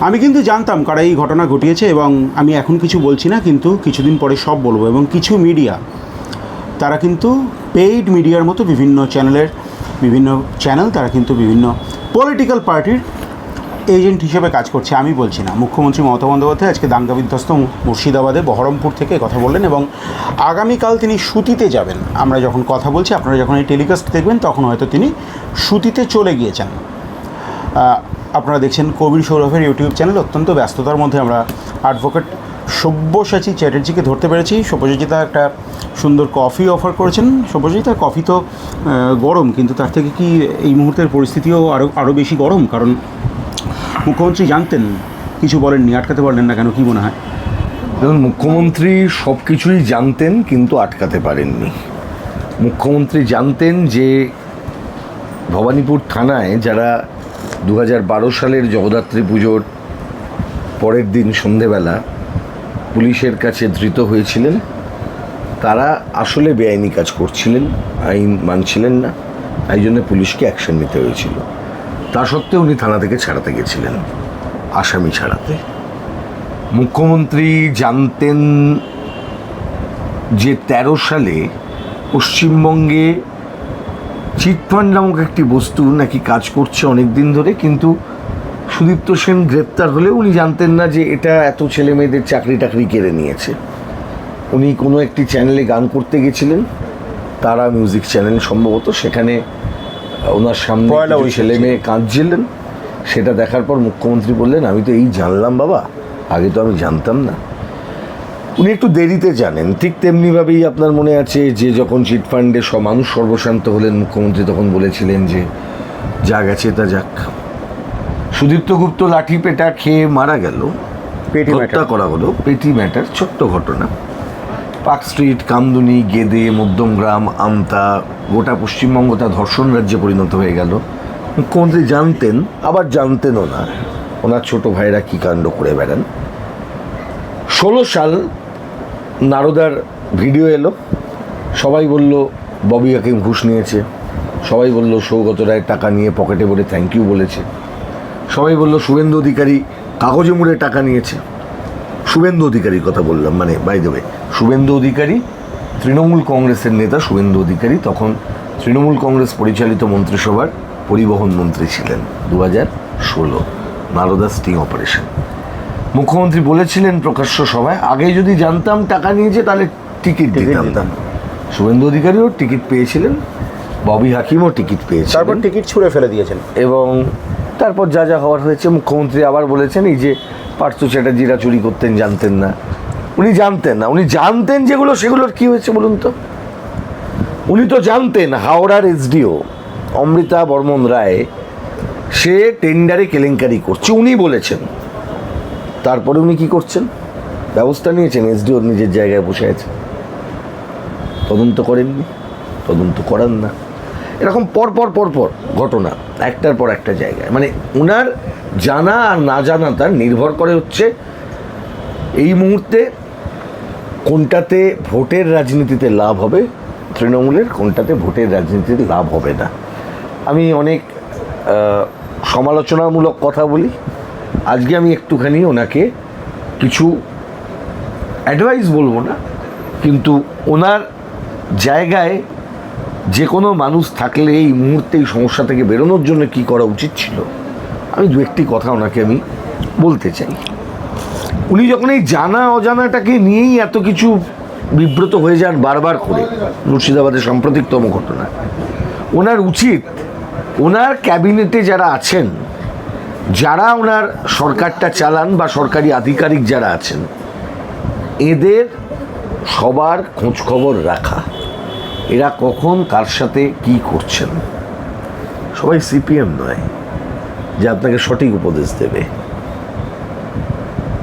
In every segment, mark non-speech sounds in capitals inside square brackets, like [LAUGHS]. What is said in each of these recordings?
আমি কিন্তু জানতাম কারা এই ঘটনা ঘটিয়েছে এবং আমি এখন কিছু বলছি না, কিন্তু কিছুদিন পরে সব বলব এবং কিছু মিডিয়া, তারা কিন্তু পেইড মিডিয়ার মতো বিভিন্ন চ্যানেলের, বিভিন্ন চ্যানেল তারা কিন্তু বিভিন্ন পলিটিক্যাল পার্টির এজেন্ট হিসেবে কাজ করছে, আমি বলছি না। মুখ্যমন্ত্রী মমতা বন্দ্যোপাধ্যায় আজকে দাঙ্গা বিধ্বস্ত মুর্শিদাবাদে বহরমপুর থেকে কথা বললেন এবং আগামীকাল তিনি সুতিতে যাবেন। আমরা যখন কথা বলছি, আপনারা যখন এই টেলিকাস্ট দেখবেন, তখন হয়তো তিনি সুতিতে চলে গিয়েছেন। আপনারা দেখছেন কবির সৌরভের ইউটিউব চ্যানেল। অত্যন্ত ব্যস্ততার মধ্যে আমরা অ্যাডভোকেট সব্যসাচী চ্যাটার্জিকে ধরতে পেরেছি। সব্যসাচিতা একটা সুন্দর কফি অফার করেছেন। সব্যসাচিতা কফি তো গরম, কিন্তু তার থেকে কি এই মুহূর্তের পরিস্থিতিও আরও আরও বেশি গরম? কারণ মুখ্যমন্ত্রী জানতেন, কিছু বলেননি, আটকাতে পারলেন না কেন, কি মনে হয়? দেখুন, মুখ্যমন্ত্রী সব কিছুই জানতেন, কিন্তু আটকাতে পারেননি। মুখ্যমন্ত্রী জানতেন যে ভবানীপুর থানায় যারা দু সালের জগদ্ধাত্রী পুজোর পরের দিন সন্ধেবেলা পুলিশের কাছে ধৃত হয়েছিলেন। তারা আসলে বেআইনি কাজ করছিলেন, আইন মানছিলেন না, তাই জন্য পুলিশকে অ্যাকশন নিতে হয়েছিল। তা সত্ত্বেও উনি থানা থেকে ছাড়াতে গেছিলেন, আসামি ছাড়াতে। মুখ্যমন্ত্রী জানতেন যে তেরো সালে পশ্চিমবঙ্গে চিটফান্ড নামক একটি বস্তু নাকি কাজ করছে অনেক দিন ধরে কিন্তু সুদীপ্ত সেন গ্রেপ্তার হলে উনি জানতেন না যে এটা এত ছেলে মেয়েদের চাকরি টাকরি কেড়ে নিয়েছে। উনি কোনো একটি চ্যানেলে গান করতে গেছিলেন তারা মিউজিক চ্যানেল সম্ভবত সেখানে ওনার সামনে ওই ছেলে মেয়ে কাঁদছিলেন। সেটা দেখার পর মুখ্যমন্ত্রী বললেন আমি তো এই জানলাম বাবা আগে তো আমি জানতাম না। উনি একটু দেরিতে জানেন। ঠিক তেমনিভাবেই আপনার মনে আছে যে যখন চিটফান্ডে মানুষ সর্বশান্ত হলেন মুখ্যমন্ত্রী তখন বলেছিলেন যে যা গেছে তা যাক। সুদীপ্ত গুপ্ত লাঠি পেটা খেয়ে মারা গেল। পেটি হত্যা করা হলো। পেটি ম্যাটার ছোট্ট ঘটনা। পার্ক স্ট্রিট কামদুনি গেদে মধ্যমগ্রাম আমতা গোটা পশ্চিমবঙ্গ তা ধর্ষণ রাজ্যে পরিণত হয়ে গেল। মুখ্যমন্ত্রী জানতেন আবার জানতেনও না। ওনার ছোট ভাইরা কী কাণ্ড করে বেড়ান। ষোলো সাল নারদার ভিডিও এলো। সবাই বলল, ববি হাকিম ঘুষ নিয়েছে। সবাই বলল, সৌগত রায় টাকা নিয়ে পকেটে ভরে থ্যাংক ইউ বলেছে। সবাই বলল, শুভেন্দু অধিকারী কাগজে মুড়ে টাকা নিয়েছে। শুভেন্দু অধিকারীর কথা বললাম মানে বাই দেবে শুভেন্দু অধিকারী, তৃণমূল কংগ্রেসের নেতা শুভেন্দু অধিকারী, তখন তৃণমূল কংগ্রেস পরিচালিত মন্ত্রিসভার পরিবহন মন্ত্রী ছিলেন দু হাজার ষোলো নারদা স্টিং অপারেশন। মুখ্যমন্ত্রী বলেছিলেন প্রকাশ্য সভায় আগে যদি জানতাম টাকা নিয়েছে তাহলে টিকিট দিতাম। শুভেন্দু অধিকারীও টিকিট পেয়েছিলেন ববি হাকিমও টিকিট পেয়েছিলেন। তারপর টিকিট ছুঁড়ে ফেলে দিয়েছেন। এবং তারপর যা যা হওয়ার হয়েছে মুখ্যমন্ত্রী আবার বলেছেন এই যে পার্থ চ্যাটার্জিরা চুরি করতেন জানতেন না। উনি জানতেন না উনি জানতেন যেগুলো সেগুলোর কি হয়েছে বলুন তো? উনি তো জানতেন হাওড়ার এসডিও অমৃতা বর্মন রায় সে টেন্ডারে কেলেঙ্কারি করছে উনি বলেছেন। তারপরে উনি কি করছেন? ব্যবস্থা নিয়েছেন, এসডিও নিজের জায়গায় বসে আছে। তদন্ত করেননি, তদন্ত করান না। এরকম পর পর পর পর ঘটনা, একটার পর একটা জায়গায়। মানে ওনার জানা আর না জানা তার নির্ভর করে হচ্ছে এই মুহূর্তে কোনটাতে ভোটের রাজনীতিতে লাভ হবে তৃণমূলের, কোনটাতে ভোটের রাজনীতিতে লাভ হবে না। আমি অনেক সমালোচনামূলক কথা বলি। আজকে আমি একটুখানি ওনাকে কিছু অ্যাডভাইস বলব না, কিন্তু ওনার জায়গায় যে কোনো মানুষ থাকলে এই মুহূর্তে এই সমস্যা থেকে বেরোনোর জন্য কি করা উচিত ছিল, আমি দু একটি কথা ওনাকে আমি বলতে চাই। উনি যখন এই জানা অজানাটাকে নিয়েই এত কিছু বিব্রত হয়ে যান বারবার করে মুর্শিদাবাদের সাম্প্রতিকতম ঘটনা, ওনার উচিত, ওনার ক্যাবিনেটে যারা আছেন যারা ওনার সরকারটা চালান বা সরকারি আধিকারিক যারা আছেন এদের সবার খোঁজ খবর রাখা। এরা কখন কার সাথে কি করছেন? সবাই সিপিএম নয় যে আপনাকে সঠিক উপদেশ দেবে।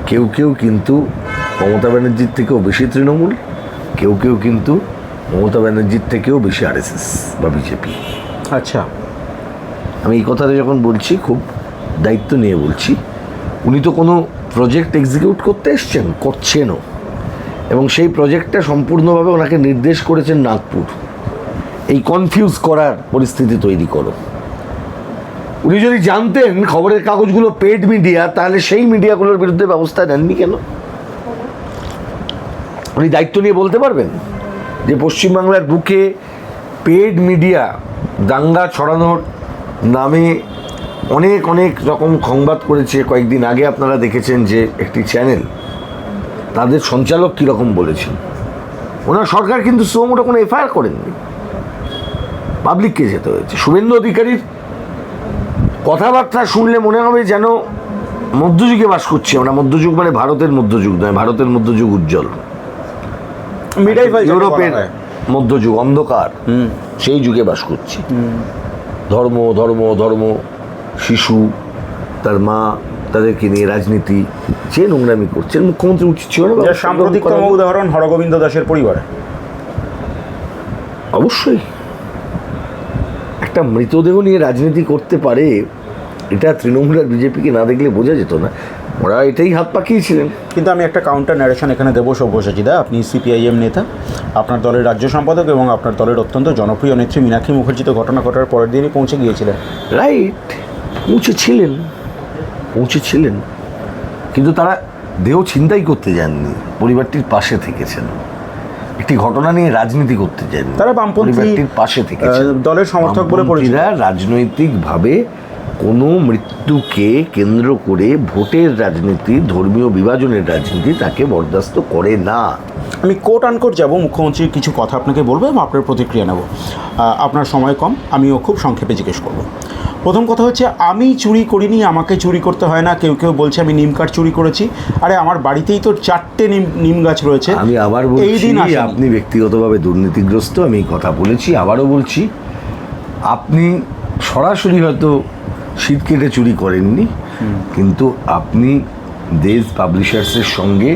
কেউ কেউ কিন্তু মমতা ব্যানার্জির থেকেও বেশি তৃণমূল কেউ কেউ কিন্তু মমতা ব্যানার্জির থেকেও বেশি আরএসএস বা বিজেপি। আচ্ছা। আমি এই কথাটা যখন বলছি খুব দায়িত্ব নিয়ে বলছি, উনি তো কোনো প্রজেক্ট এক্সিকিউট করতে এসছেন, করছেনও। এবং সেই প্রজেক্টটা সম্পূর্ণভাবে ওনাকে নির্দেশ করেছেন নাগপুর। এই কনফিউজ করার পরিস্থিতি তৈরি করো। উনি যদি জানতেন খবরের কাগজগুলো পেড মিডিয়া তাহলে সেই মিডিয়াগুলোর বিরুদ্ধে ব্যবস্থা নেননি কেন? উনি দায়িত্ব নিয়ে বলতে পারবেন? যে পশ্চিমবাংলার বুকে পেড মিডিয়া দাঙ্গা ছড়ানোর নামে অনেক অনেক রকম সংবাদ করেছে। কয়েকদিন আগে আপনারা দেখেছেন যে একটি চ্যানেল তাদের সঞ্চালক কীরকম বলেছেন। ওনার সরকার কিন্তু সোমোটা কোনো এফআইআর করেননি। পাবলিককে যেতে হয়েছে। শুভেন্দু অধিকারীর কথাবার্তা শুনলে মনে হবে যেন মধ্যযুগে বাস করছি। আমরা মধ্যযুগ মানে ভারতের মধ্যযুগ নয় ভারতের মধ্যযুগ উজ্জ্বল। ইউরোপের মধ্যযুগ অন্ধকার সেই যুগে বাস করছি। ধর্ম ধর্ম ধর্ম শিশু তার মা তাদেরকে নিয়ে রাজনীতি যে নোংরামি করছেন মুখ্যমন্ত্রী উচিত ছিল না সাম্প্রতিকতম। উদাহরণ হরগোবিন্দ দাসের পরিবারে। অবশ্যই। একটা মৃতদেহ নিয়ে রাজনীতি করতে পারে এটা তৃণমূল আর বিজেপিকে না দেখলে বোঝা যেত না। ওরা এটাই হাত পাকিয়েছিলেন। কিন্তু আমি একটা কাউন্টার ন্যারেশন এখানে দেবো সব্যসাচী দা আপনি সিপিআইএম নেতা আপনার দলের রাজ্য সম্পাদক এবং আপনার দলের অত্যন্ত জনপ্রিয় নেত্রী মীনাক্ষী মুখার্জি তো ঘটনা ঘটার পরের দিনই পৌঁছে গিয়েছিলেন। রাইট পৌঁছেছিলেন পৌঁছেছিলেন কিন্তু তারা দেহ চিন্তাই করতে যাননি। পরিবারটির পাশে থেকেছেন। একটি ঘটনা নিয়ে রাজনীতি করতে যাননি। তারা বামপন্থী, পরিবারটির পাশে থেকে দলের সমর্থক বলে রাজনৈতিকভাবে কোনো মৃত্যুকে কেন্দ্র করে ভোটের রাজনীতি ধর্মীয় বিভাজনের রাজনীতি তাকে বরদাস্ত করে না। আমি কোট আনকোট যাব মুখ্যমন্ত্রীর কিছু কথা আপনাকে বলব এবং আপনার প্রতিক্রিয়া নেব। আপনার সময় কম আমিও খুব সংক্ষেপে জিজ্ঞেস করব। প্রথম কথা হচ্ছে আমি চুরি করিনি আমাকে চুরি করতে হয় না কেউ কেউ বলছে আমি নিম কাঠ চুরি করেছি। আরে আমার বাড়িতেই তো চারটে নিম নিম গাছ রয়েছে। আমি আবার এই দিন। আপনি ব্যক্তিগতভাবে দুর্নীতিগ্রস্ত আমি কথা বলেছি আবারও বলছি আপনি সরাসরি হয়তো শীত কেটে চুরি করেননি। কিন্তু আপনি দেশ পাবলিশার্সের সঙ্গে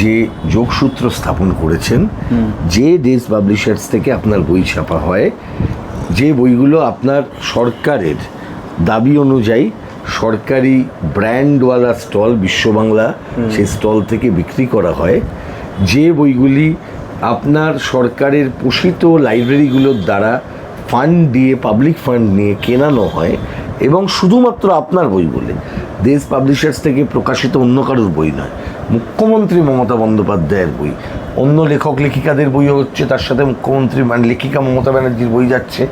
যে যোগসূত্র স্থাপন করেছেন, যে ডেজ পাবলিশার্স থেকে আপনার বই ছাপা হয়, যে বইগুলো আপনার সরকারের দাবি অনুযায়ী সরকারি ব্র্যান্ডওয়ালা স্টল বিশ্ববাংলা সেই স্টল থেকে বিক্রি করা হয়, যে বইগুলি আপনার সরকারের পোষিত লাইব্রেরিগুলোর দ্বারা ফান্ড দিয়ে, পাবলিক ফান্ড নিয়ে কেনানো হয় এবং শুধুমাত্র আপনার বই বলে। দেশ পাবলিশার্স থেকে প্রকাশিত অন্য কারোর বই নয়, মুখ্যমন্ত্রী মমতা বন্দ্যোপাধ্যায়ের বই। অন্য লেখক লেখিকাদের বইও হচ্ছে, তার সাথে মুখ্যমন্ত্রী মানে লেখিকা মমতা ব্যানার্জির বই যাচ্ছে।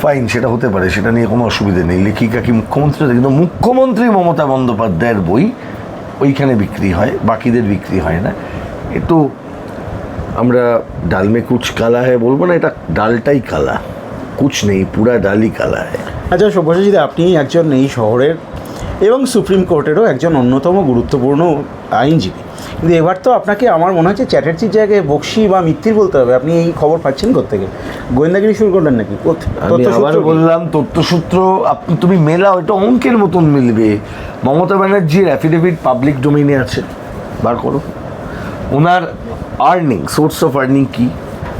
ফাইন সেটা হতে পারে, সেটা নিয়ে কোনো অসুবিধা নেই। লেখিকা কি মুখ্যমন্ত্রী? কিন্তু মুখ্যমন্ত্রী মমতা বন্দ্যোপাধ্যায়ের বই ওইখানে বিক্রি হয়, বাকিদের বিক্রি হয় না। একটু আমরা ডাল মে কুচ কালা হ্যাঁ বলব না, এটা ডালটাই কালা। কুচ নেই, পুরা ডালই কালা হ্যাঁ আচ্ছা সব্যসাচী আপনি একজন এই শহরের এবং সুপ্রিম কোর্টেরও একজন অন্যতম গুরুত্বপূর্ণ আইনজীবী। কিন্তু এবার তো আপনাকে আমার মনে হচ্ছে চ্যাটার্জির জায়গায় বক্সি বা মিত্তির বলতে হবে। আপনি এই খবর পাচ্ছেন কোথেকে গোয়েন্দাগিরি শুরু করলেন নাকি? আবার বললাম তথ্যসূত্র আপনি তুমি মেলাও এটা অঙ্কের মতন মিলবে। মমতা ব্যানার্জির অ্যাফিডেভিট পাবলিক ডোমেইনে আছে। বার করো। ওনার আর্নিং সোর্স অফ আর্নিং কি?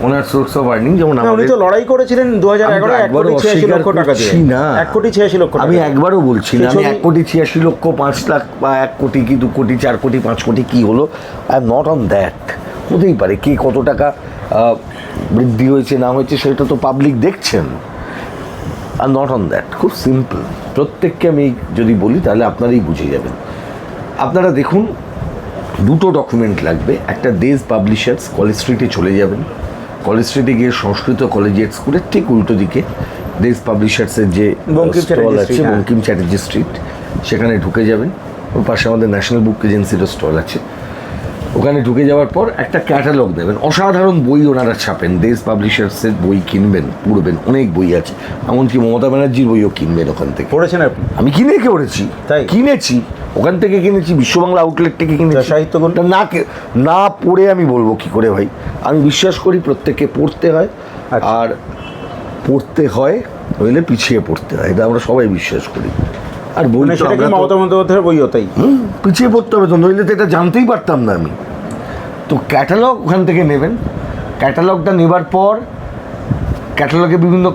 ওনার সোর্স অফ আর্নিং যেমন উনি তো লড়াই করেছিলেন দু হাজার এগারো এক কোটি ছিয়াশি লক্ষ টাকা দিয়ে। না। এক কোটি ছিয়াশি লক্ষ আমি একবারও বলছি না আমি এক কোটি ছিয়াশি লক্ষ পাঁচ লাখ বা এক কোটি কি দু কোটি চার কোটি পাঁচ কোটি কি হলো I am not on that হতেই পারে কে কত টাকা বৃদ্ধি হয়েছে না হয়েছে সেটা তো পাবলিক দেখছেন। আর নট অন দ্যাট খুব সিম্পল প্রত্যেককে আমি যদি বলি তাহলে আপনারাই বুঝে যাবেন। আপনারা দেখুন দুটো ডকুমেন্ট লাগবে। একটা দেশ পাবলিশার্স কলেজ স্ট্রিটে চলে যাবেন। কলেজ স্ট্রিটে গিয়ে সংস্কৃত কলেজিয়েট স্কুলের ঠিক উল্টো দিকে দেশ পাবলিশার্সের যে স্টল আছে হ্যাঁ। বঙ্কিম চ্যাটার্জি স্ট্রিট সেখানে ঢুকে যাবেন। ওর পাশে আমাদের ন্যাশনাল বুক এজেন্সিরও স্টল আছে। ওখানে ঢুকে যাওয়ার পর একটা ক্যাটালগ দেবেন। অসাধারণ বই ওনারা ছাপেন দেশ পাবলিশার্সের বই কিনবেন পড়বেন অনেক বই আছে। এমনকি মমতা ব্যানার্জির বইও কিনবেন ওখান থেকে। পড়েছেন আপনি? আমি কিনে পড়েছি। তাই? কিনেছি। ওখান থেকে কিনেছি বিশ্ববাংলা আউটলেট থেকে কিনেছি। তা সাহিত্যগুলো? না না পড়ে আমি বলব কি করে ভাই। আমি বিশ্বাস করি প্রত্যেককে পড়তে হয়। আচ্ছা। আর পড়তে হয় নইলে পিছিয়ে পড়তে হয়। এটা আমরা সবাই বিশ্বাস করি। আর বই মানে মমতা বন্দ্যোপাধ্যায়ের তাই? পিছিয়ে পড়তে হবে তো নইলে তো এটা জানতেই পারতাম না আমি। তো ক্যাটালগ ওখান থেকে নেবেন। ক্যাটালগটা নেবার পর ক্যাটালগে বিভিন্ন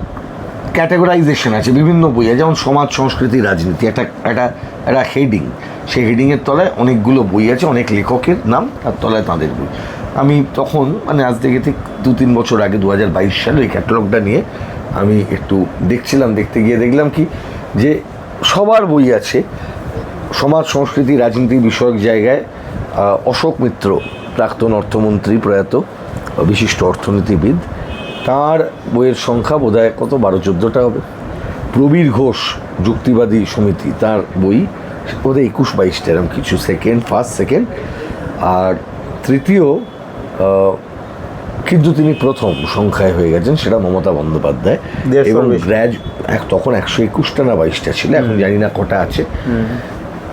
ক্যাটাগরাইজেশন আছে বিভিন্ন বই আছে। যেমন সমাজ সংস্কৃতি রাজনীতি। একটা একটা একটা হেডিং। সেই হেডিংয়ের তলায় অনেকগুলো বই আছে, অনেক লেখকের নাম, তার তলায় তাদের বই। আমি তখন মানে আজ থেকে ঠিক দু তিন বছর আগে দু হাজার বাইশ সালে ওই ক্যাটালগটা নিয়ে আমি একটু দেখছিলাম, দেখতে গিয়ে দেখলাম কি যে সবার বই আছে, সমাজ, সংস্কৃতি, রাজনীতি বিষয়ক জায়গায় অশোক মিত্র, প্রাক্তন অর্থমন্ত্রী প্রয়াত, বিশিষ্ট অর্থনীতিবিদ, তার বইয়ের সংখ্যা বোধহয় কত? বারো চোদ্দোটা হবে। প্রবীর ঘোষ যুক্তিবাদী সমিতি তার বই ওদের একুশ বাইশটা এরকম কিছু সেকেন্ড ফার্স্ট সেকেন্ড আর তৃতীয় কিন্তু তিনি প্রথম সংখ্যায় হয়ে গেছেন সেটা মমতা বন্দ্যোপাধ্যায়। এবং গ্র্যাজ এক তখন একশো একুশটা না বাইশটা ছিল এখন জানি না কটা আছে।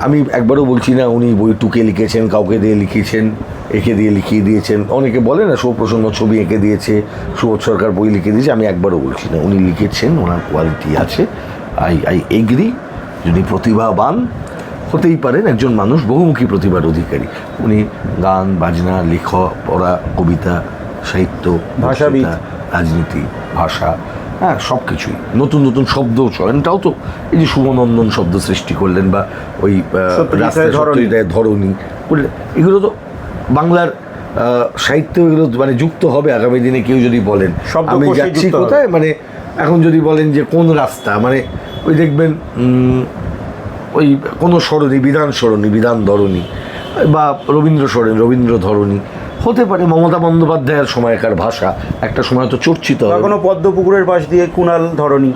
আমি একবারও বলছি না উনি বই টুকে লিখেছেন কাউকে দিয়ে লিখেছেন এঁকে দিয়ে লিখিয়ে দিয়েছেন। অনেকে বলে না সৌপ্রসন্ন ছবি এঁকে দিয়েছে সুবোধ সরকার বই লিখে দিয়েছে আমি একবারও বলছি না উনি লিখেছেন ওনার কোয়ালিটি আছে। আই আই এগ্রি যদি প্রতিভাবান হতেই পারেন একজন মানুষ বহুমুখী প্রতিভার অধিকারী। উনি গান বাজনা লেখা পড়া কবিতা সাহিত্য ভাষাবিদ। রাজনীতি ভাষা হ্যাঁ সব কিছুই নতুন নতুন শব্দ চয়নটাও তো এই যে শুভনন্দন শব্দ সৃষ্টি করলেন বা ওই রাস্তায় ধরনী। করলেন এগুলো তো বাংলার সাহিত্য এগুলো মানে যুক্ত হবে আগামী দিনে কেউ যদি বলেন। আমি যাচ্ছি কোথায়? মানে এখন যদি বলেন যে কোন রাস্তা মানে ওই দেখবেন ওই কোনো সরণি বিধান সরণি বিধান ধরণী বা রবীন্দ্র সরণি রবীন্দ্র ধরণী হতে পারে মমতা বন্দ্যোপাধ্যায়ের সময়কার ভাষা একটা সময় তো চর্চিত কোনো পদ্ম পুকুরের পাশ দিয়ে কুণাল ধরণী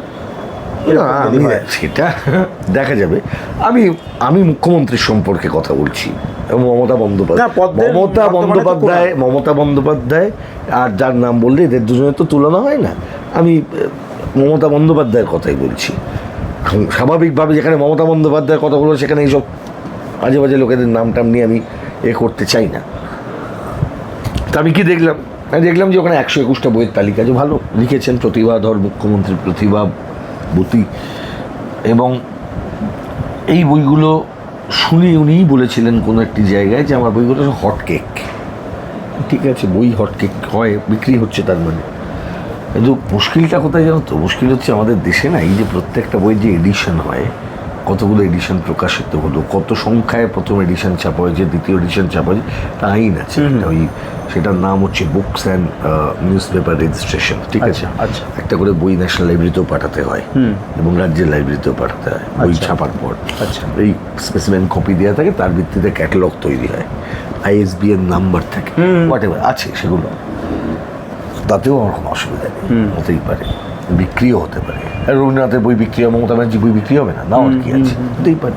আমি সেটা [LAUGHS] দেখা যাবে। আমি আমি মুখ্যমন্ত্রীর সম্পর্কে কথা বলছি এবং মমতা বন্দ্যোপাধ্যায় মমতা বন্দ্যোপাধ্যায় মমতা বন্দ্যোপাধ্যায় আর যার নাম বললে এদের দুজনের তো তুলনা হয় না। আমি মমতা বন্দ্যোপাধ্যায়ের কথাই বলছি। স্বাভাবিকভাবে যেখানে মমতা বন্দ্যোপাধ্যায়ের কথা বলব, সেখানে এইসব আজে বাজে লোকেদের নাম টাম নিয়ে আমি এ করতে চাই না। তা আমি কি দেখলাম? আমি দেখলাম যে ওখানে একশো একুশটা বইয়ের তালিকা যে ভালো। লিখেছেন প্রতিভাধর মুখ্যমন্ত্রী প্রতিভা বতী। এবং এই বইগুলো শুনে উনিই বলেছিলেন কোনো একটি জায়গায় যে আমার বইগুলো হট কেক ঠিক আছে, বই হট কেক হয়, বিক্রি হচ্ছে তার মানে। কিন্তু মুশকিলটা কোথায় জানো তো? মুশকিল হচ্ছে আমাদের দেশে না এই যে প্রত্যেকটা বই যে এডিশন হয় কতগুলো এডিশন প্রকাশিত হলো কত সংখ্যায় প্রথম এডিশন ছাপা হয়েছে দ্বিতীয় এডিশন ছাপা হয়েছে তা আইন আছে ওই সেটার নাম হচ্ছে books and newspaper registration ঠিক আছে? আচ্ছা, আচ্ছা। একটা করে বই ন্যাশনাল লাইব্রেরিতেও পাঠাতে হয় এবং রাজ্যের লাইব্রেরিতেও পাঠাতে হয় বই আচ্ছা। ছাপার পর। আচ্ছা। এই স্পেসিমেন কপি দেওয়া থাকে তার ভিত্তিতে ক্যাটালগ তৈরি হয় আইএসবিএন নাম্বার থাকে হোয়াট আছে সেগুলো। তাতেও আমার কোনো অসুবিধা নেই। হতেই পারে। বিক্রিও হতে পারে। রবীন্দ্রনাথের বই বিক্রি হবে মমতা ব্যানার্জি বই বিক্রি হবে না? না আর কি আছে? হতেই পারে।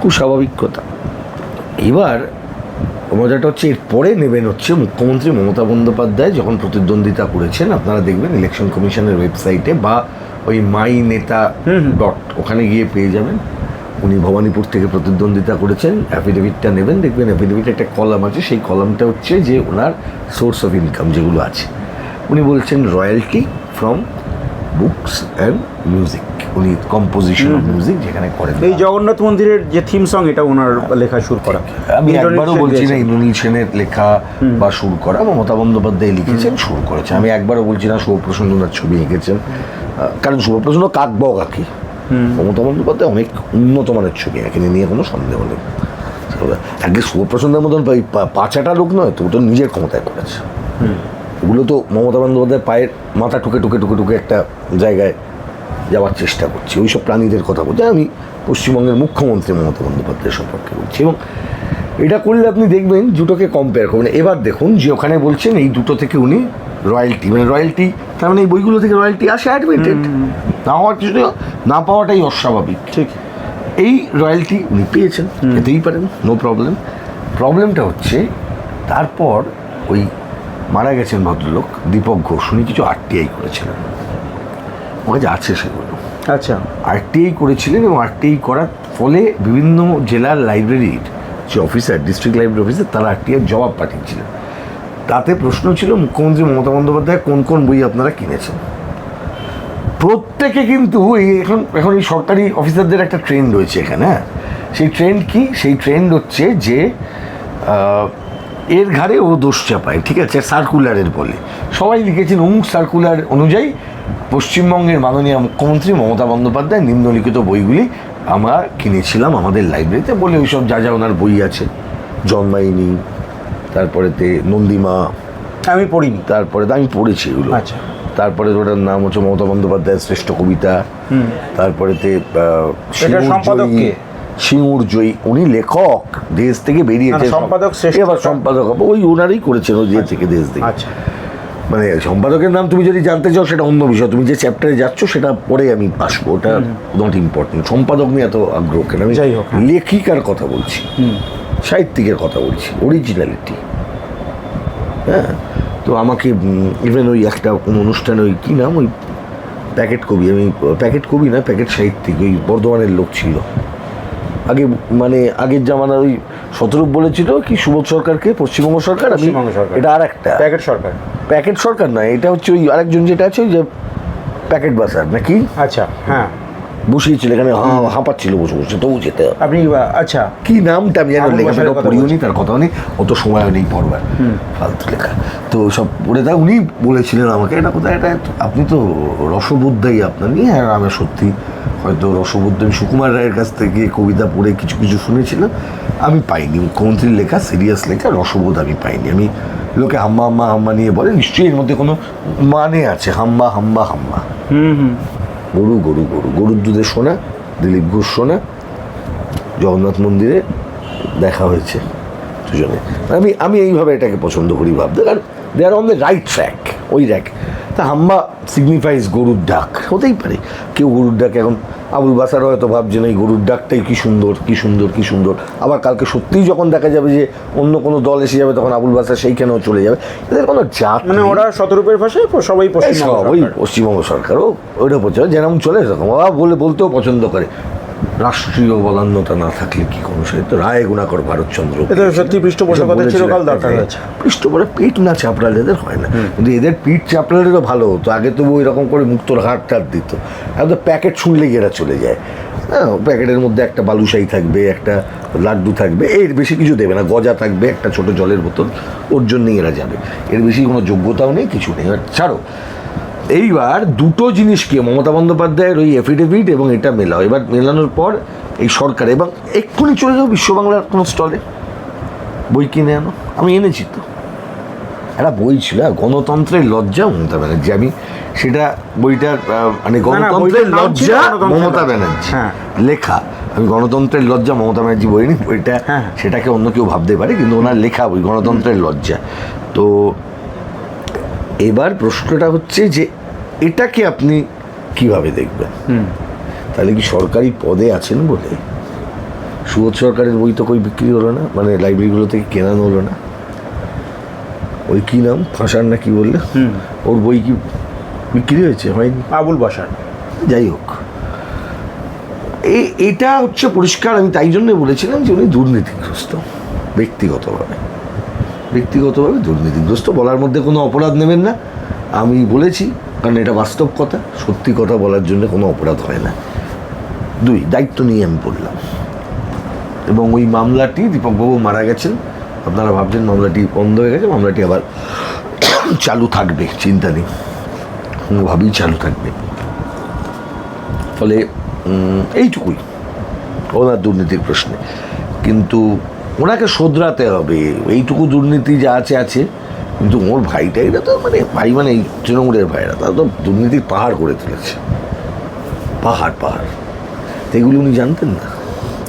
খুব স্বাভাবিক কথা এবার মজাটা হচ্ছে এরপরে নেবেন হচ্ছে মুখ্যমন্ত্রী মমতা বন্দ্যোপাধ্যায় যখন প্রতিদ্বন্দ্বিতা করেছেন। আপনারা দেখবেন ইলেকশন কমিশনের ওয়েবসাইটে বা ওই মাই নেতা ডট ওখানে গিয়ে পেয়ে যাবেন। উনি ভবানীপুর থেকে প্রতিদ্বন্দ্বিতা করেছেন। অ্যাফিডেভিটটা নেবেন। দেখবেন অ্যাফিডেভিটে একটা কলাম আছে। সেই কলামটা হচ্ছে যে ওনার সোর্স অফ ইনকাম যেগুলো আছে। উনি বলছেন royalty from books and music উনি কম্পোজিশন অফ মিউজিক যেখানে করেন। এই জগন্নাথ মন্দিরের যে থিম সং এটা ওনার লেখা সুর করা। আমি একবারও বলছি না। ইন্দ্রনীল সেনের লেখা বা সুর করা। মমতা বন্দ্যোপাধ্যায় লিখেছেন সুর করেছে আমি একবারও বলছি না শুভপ্রসন্ননাথ ছবি এঁকেছেন কারণ শুভপ্রসন্ন কাক। বক আঁকি মমতা বন্দ্যোপাধ্যায় অনেক উন্নত মানের ছবি এঁকেন এ নিয়ে কোনো সন্দেহ নেই। আগে শুভপ্রসন্নের মতন ওই পাঁচাটা লোক নয় তো তো নিজের ক্ষমতায় করেছে ওগুলো তো মমতা বন্দ্যোপাধ্যায় পায়ের মাথা টুকে টুকে টুকে টুকে একটা জায়গায় যাওয়ার চেষ্টা করছি। ওইসব প্রাণীদের কথা বলছি। আমি পশ্চিমবঙ্গের মুখ্যমন্ত্রী মমতা বন্দ্যোপাধ্যায় সম্পর্কে বলছি এবং এটা করলে আপনি দেখবেন দুটোকে কম্পেয়ার করবেন। এবার দেখুন যে ওখানে বলছেন এই দুটো থেকে উনি রয়্যালটি মানে রয়্যালটি তার মানে এই বইগুলো থেকে রয়্যালটি আসে অ্যাডমিটেড না হওয়ার কিছু না পাওয়াটাই অস্বাভাবিক। ঠিক। এই রয়্যালটি উনি পেয়েছেন পেতেই পারেন নো প্রবলেম। প্রবলেমটা হচ্ছে তারপর ওই মারা গেছেন ভদ্রলোক দীপক ঘোষ উনি কিছু আরটিআই করেছিলেন। ওর কাছে আছে সেগুলো। আচ্ছা। আরটিআই করেছিলেন এবং আরটিআই করার ফলে বিভিন্ন জেলার লাইব্রেরির যে অফিসার ডিস্ট্রিক্ট লাইব্রেরি অফিসার তারা আরটিআই জবাব পাঠিয়েছিলেন। তাতে প্রশ্ন ছিল মুখ্যমন্ত্রী মমতা বন্দ্যোপাধ্যায় কোন কোন বই আপনারা কিনেছেন? প্রত্যেকে কিন্তু এই এখন এখন এই সরকারি অফিসারদের একটা ট্রেন্ড রয়েছে এখানে হ্যাঁ? সেই ট্রেন্ড কি? সেই ট্রেন্ড হচ্ছে যে এর ঘাড়ে ও দোষ চাপায় ঠিক আছে? সার্কুলারের বলে। সবাই লিখেছেন অমুক সার্কুলার অনুযায়ী পশ্চিমবঙ্গের মাননীয় মুখ্যমন্ত্রী মমতা বন্দ্যোপাধ্যায় নিম্নলিখিত বইগুলি আমরা কিনেছিলাম আমাদের লাইব্রেরিতে বলে ওইসব যা যা ওনার বই আছে জন্মাইনি তারপরেতে নন্দিমা আমি পড়িনি। তারপরে আমি পড়েছি এগুলো। আচ্ছা। তারপরে ওটার নাম হচ্ছে মমতা বন্দ্যোপাধ্যায়ের শ্রেষ্ঠ কবিতা। তারপরেতে এটার সিঙ্গুর জয়ী উনি লেখক দেশ থেকে বেরিয়েছে সম্পাদক এবার সম্পাদক ওই ওনারই করেছেন ওই দেশ থেকে দেশ থেকে। আচ্ছা। মানে সম্পাদকের নাম তুমি যদি জানতে চাও সেটা অন্য বিষয়। তুমি যে চ্যাপ্টারে যাচ্ছ সেটা পরে আমি আসব। ওটা নট ইম্পর্টেন্ট সম্পাদক নিয়ে এত আগ্রহ কেন? আমি যাই হোক, হ্যাঁ। লেখিকার কথা বলছি। সাহিত্যিকের কথা বলছি। অরিজিনালিটি হ্যাঁ? তো আমাকে ইভেন ওই একটা কোনো অনুষ্ঠানে ওই কী নাম ওই প্যাকেট কবি আমি প্যাকেট কবি না প্যাকেট সাহিত্যিক ওই বর্ধমানের লোক ছিল। আগে মানে আগের জামানার ওই শতরূপ বলেছিল কি সুবোধ সরকারকে পশ্চিমবঙ্গ সরকার আমি। এটা আর একটা প্যাকেট সরকার। প্যাকেট সরকার না এটা হচ্ছে ওই আরেকজন যেটা আছে ওই যে প্যাকেট বাসার নাকি? আচ্ছা হ্যাঁ। বসিয়েছিল এখানে হাঁপাচ্ছিল বসে বসে তবু যেতে। আপনি আচ্ছা। কি নামটা আমি জানি না, আবুল লেখাটা বাশারের কথা পড়িও নি তার কথা নেই অত সময় নেই পড়বার। ফালতু লেখা। তো সব পড়ে তা উনি বলেছিলেন আমাকে এটা কোথায় এটা আপনি তো রসবোদ্ধাই আপনার নিয়ে হ্যাঁ আমি সত্যি হয়তো রসবোদ্ধ আমি সুকুমার রায়ের কাছ থেকে কবিতা পড়ে কিছু কিছু শুনেছিলাম। আমি পাইনি মুখ্যমন্ত্রীর লেখা সিরিয়াস লেখা রসবোধ আমি পাইনি। আমি লোকে হাম্মা হাম্মা হাম্মা নিয়ে বলে নিশ্চয়ই এর মধ্যে কোনো মানে আছে হাম্বা হাম্বা হাম্বা হুম হুম। গরু গরু গরু। গরুর দুধে সোনা, দিলীপ ঘোষ সোনা, জগন্নাথ মন্দিরে দেখা হয়েছে দুজনে। আমি আমি এইভাবে এটাকে পছন্দ করি ভাবতে, কারণ they are on the right track ওই র্যাক তা হাম্বা সিগনিফাইজ গরুর ডাক, হতেই পারে। কেউ গরুর ডাক এখন আবুল বাসারও হয়তো ভাবছেন এই গরুর ডাকটাই কি সুন্দর কি সুন্দর কি সুন্দর। আবার কালকে সত্যিই যখন দেখা যাবে যে অন্য কোনো দল এসে যাবে তখন আবুল বাসার সেইখানেও চলে যাবে। এদের কোনো জাত মানে ওরা শতরূপের ভাষায় সবাই পশ্চিমবঙ্গ সরকারও ওইটা পছন্দ যেরকম চলে সেরকম। ওরা বলে বলতেও পছন্দ করে। রাষ্ট্রীয় বলান্যতা না থাকলে কি কোনো সে তো রায় গুণাকর ভারতচন্দ্র। এটা সত্যি পৃষ্ঠপোষকতা চিরকাল। দরকার হয়েছে। পৃষ্ঠপোষক পেট না চাপড়ালে এদের হয় না। কিন্তু এদের পিঠ চাপড়ালে তো ভালো হতো। আগে তো ওই রকম করে মুক্তর হাট টাট দিত। এখন তো প্যাকেট শুনলেই এরা চলে যায়। হ্যাঁ প্যাকেটের মধ্যে একটা বালুশাই থাকবে একটা লাড্ডু থাকবে এর বেশি কিছু দেবে না। গজা থাকবে একটা ছোট জলের বোতল ওর জন্যই এরা যাবে। এর বেশি কোনো যোগ্যতাও নেই কিছু নেই। ছাড়ো এইবার দুটো জিনিস কি? মমতা বন্দ্যোপাধ্যায়ের ওই এফিডেভিট এবং এটা মেলাও। এবার মেলানোর পর এই সরকার এবং এক্ষুনি চলে যাও বিশ্ব বাংলার কোনো স্টলে। বই কিনে আনো। আমি এনেছি তো। একটা বই ছিল গণতন্ত্রের লজ্জা মমতা ব্যানার্জি। আমি সেটা বইটার মানে গণতন্ত্রের লজ্জা মমতা। ব্যানার্জি। হ্যাঁ। লেখা। আমি গণতন্ত্রের লজ্জা মমতা ব্যানার্জি বই নি বইটা হ্যাঁ। সেটাকে অন্য কেউ ভাবতে পারে কিন্তু ওনার লেখা বই গণতন্ত্রের লজ্জা। তো এবার প্রশ্নটা হচ্ছে যে এটাকে আপনি কীভাবে দেখবেন? তাহলে কি সরকারি পদে আছেন বলে? সুবোধ সরকারের বই তো কই বিক্রি হলো না? মানে লাইব্রেরিগুলো থেকে কেনানো হলো না? ওই কি নাম? ফাঁসার না কি বললে? ওর বই কি বিক্রি হয়েছে? হয়নি। আবুল বাসার যাই হোক। এই এটা হচ্ছে পরিষ্কার আমি তাই জন্য বলেছিলাম যে উনি দুর্নীতিগ্রস্ত ব্যক্তিগতভাবে। ব্যক্তিগতভাবে, দুর্নীতিগ্রস্ত, বলার মধ্যে কোনো অপরাধ নেবেন না। আমি বলেছি, কারণ এটা বাস্তব কথা, সত্যি কথা বলার জন্য কোনো অপরাধ হয় না। দুই, দায়িত্ব নিয়ে আমি বললাম এবং ওই মামলাটি, দীপকবাবু মারা গেছেন। আপনারা ভাবছেন মামলাটি বন্ধ হয়ে গেছে, মামলাটি আবার চালু থাকবে, চিন্তা নেই। কোনোভাবেই চালু থাকবে। ফলে এইটুকুই। ওনার দুর্নীতির প্রশ্নে। কিন্তু ওনাকে শোধরাতে হবে। এইটুকু দুর্নীতি যা আছে আছে। কিন্তু ওর ভাইটাইরা তো মানে ভাই মানে এই তৃণমূলের ভাইরা, তারা তো দুর্নীতির পাহাড় করে তুলেছে। পাহাড় পাহাড়। এগুলো উনি জানতেন না।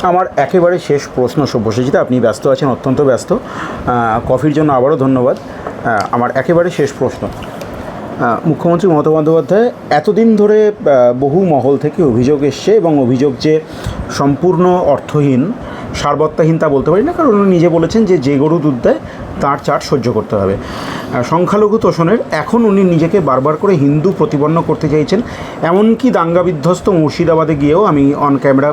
আমার একেবারে শেষ প্রশ্ন, সব্যসাচিতা, আপনি ব্যস্ত আছেন, অত্যন্ত ব্যস্ত। কফির জন্য আবারও ধন্যবাদ। আমার একেবারে শেষ প্রশ্ন। মুখ্যমন্ত্রী মমতা বন্দ্যোপাধ্যায়, এতদিন ধরে বহু মহল থেকে অভিযোগ এসছে এবং অভিযোগ যে সম্পূর্ণ অর্থহীন সারবত্তাহীন তা বলতে পারি না কারণ উনি নিজে বলেছেন যে যে গরু দুধ দেয় তার চাট সহ্য করতে হবে। সংখ্যালঘু তোষণের এখন উনি নিজেকে বারবার করে হিন্দু প্রতিপন্ন করতে চাইছেন এমনকি দাঙ্গা বিধ্বস্ত মুর্শিদাবাদে গিয়েও আমি অন ক্যামেরা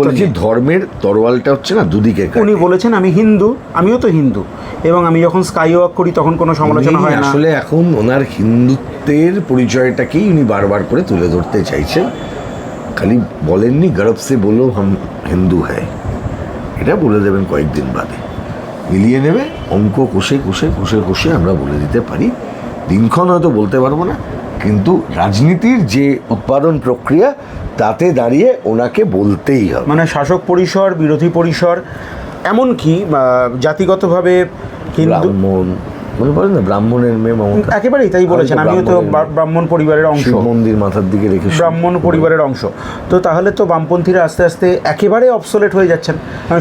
বলেছি ধর্মের তরোয়ালটা হচ্ছে না দুদিকে উনি বলেছেন আমি হিন্দু আমিও তো হিন্দু। এবং আমি যখন স্কাই ওয়াক করি তখন কোনো সমালোচনা হয় না। আসলে এখন ওনার হিন্দুত্বের পরিচয়টাকেই উনি বারবার করে তুলে ধরতে চাইছেন। খালি বলেননি গর্ব সে বলো হাম হিন্দু হ্যায়। এটা বলে দেবেন কয়েকদিন বাদে। মিলিয়ে নেবে অঙ্ক কষে কষে কষে কষে আমরা বলে দিতে পারি। দিনক্ষণ হয়তো বলতে পারব না কিন্তু রাজনীতির যে উৎপাদন প্রক্রিয়া তাতে দাঁড়িয়ে ওনাকে বলতেই হবে। মানে শাসক পরিসর বিরোধী পরিসর এমনকি জাতিগতভাবে হিন্দু মনে পড়ে না? ব্রাহ্মণের মেয়ে মমতা। একেবারেই তাই বলেছেন। আমি তো আমিও তো ব্রাহ্মণ পরিবারের অংশ। মন্দির মাথার দিকে রেখে ব্রাহ্মণ পরিবারের অংশ। তো তাহলে তো বামপন্থীরা আস্তে আস্তে একেবারে অবসোলেট হয়ে যাচ্ছেন।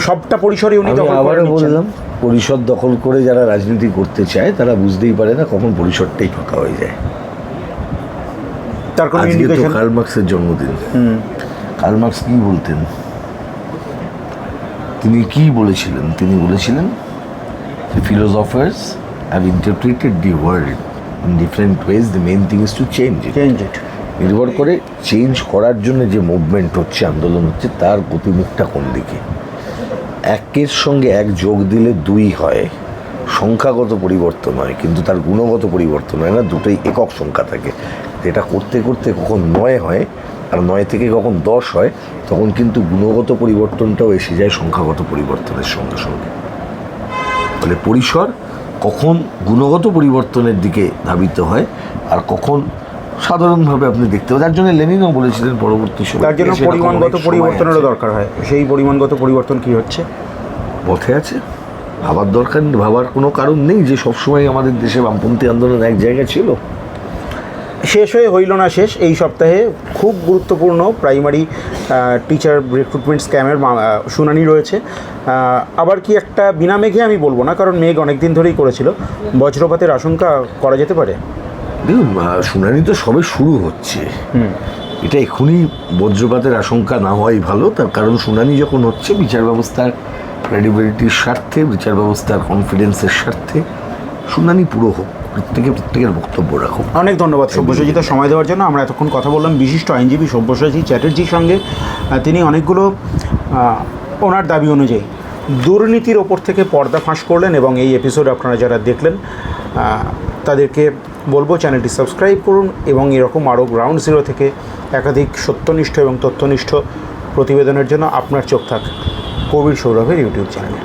সবটা পরিসরে উনি দখল করে বললাম পরিষদ দখল করে যারা রাজনীতি করতে চায় তারা বুঝতেই পারে না কখন পরিষদটাই ফাঁকা হয়ে যায়। তার কোনো ইন্ডিকেশন কার্ল মার্কসের জন্মদিন। কার্ল মার্কস কি বলতেন? তিনি কি বলেছিলেন? তিনি বলেছিলেন philosophers have interpreted the world in different ways the main thing is to change it change it নির্ভর করে চেঞ্জ করার জন্য যে মুভমেন্ট হচ্ছে আন্দোলন হচ্ছে তার গতিমুখটা কোন দিকে? একের সঙ্গে এক যোগ দিলে দুই হয়। সংখ্যাগত পরিবর্তন হয় কিন্তু তার গুণগত পরিবর্তন হয় না দুটোই একক সংখ্যা থাকে। এটা করতে করতে কখন নয় হয় আর নয় থেকে কখন দশ হয় তখন কিন্তু গুণগত পরিবর্তনটাও এসে যায় সংখ্যাগত পরিবর্তনের সঙ্গে সঙ্গে। ফলে পরিসর কখন গুণগত পরিবর্তনের দিকে ধাবিত হয় আর কখন সাধারণভাবে আপনি দেখতে পাবেন যার জন্য লেনিনও বলেছিলেন পরবর্তী সময়। তার জন্য পরিমাণগত পরিবর্তনেরও দরকার হয়। সেই পরিমাণগত পরিবর্তন কি হচ্ছে? পথে আছে। ভাবার দরকার নেই, ভাবার কোনো কারণ নেই যে সবসময় আমাদের দেশে বামপন্থী আন্দোলন এক জায়গায় ছিল। শেষ হয়ে হইল না শেষ। এই সপ্তাহে খুব গুরুত্বপূর্ণ প্রাইমারি টিচার রিক্রুটমেন্ট স্ক্যামের শুনানি রয়েছে। আবার কি একটা বিনা মেঘে আমি বলব না কারণ মেঘ অনেক দিন ধরেই করেছিল। বজ্রপাতের আশঙ্কা করা যেতে পারে? দেখুন শুনানি তো সবে শুরু হচ্ছে। এটা এখনই বজ্রপাতের আশঙ্কা না হওয়াই ভালো তার কারণ শুনানি যখন হচ্ছে বিচার ব্যবস্থার ক্রেডিবিলিটির স্বার্থে বিচার ব্যবস্থার কনফিডেন্সের স্বার্থে শুনানি পুরো হোক প্রত্যেকে প্রত্যেকের বক্তব্য রাখুক। অনেক ধন্যবাদ সব্যসাচীতে সময় দেওয়ার জন্য। আমরা এতক্ষণ কথা বললাম বিশিষ্ট আইনজীবী সব্যসাচী চ্যাটার্জির সঙ্গে। তিনি অনেকগুলো ওনার দাবি অনুযায়ী দুর্নীতির ওপর থেকে পর্দা ফাঁস করলেন এবং এই এপিসোড আপনারা যারা দেখলেন তাদেরকে বলব চ্যানেলটি সাবস্ক্রাইব করুন এবং এরকম আরও গ্রাউন্ড জিরো থেকে একাধিক সত্যনিষ্ঠ এবং তথ্যনিষ্ঠ প্রতিবেদনের জন্য আপনার চোখ থাক কবির সৌরভের ইউটিউব চ্যানেলে।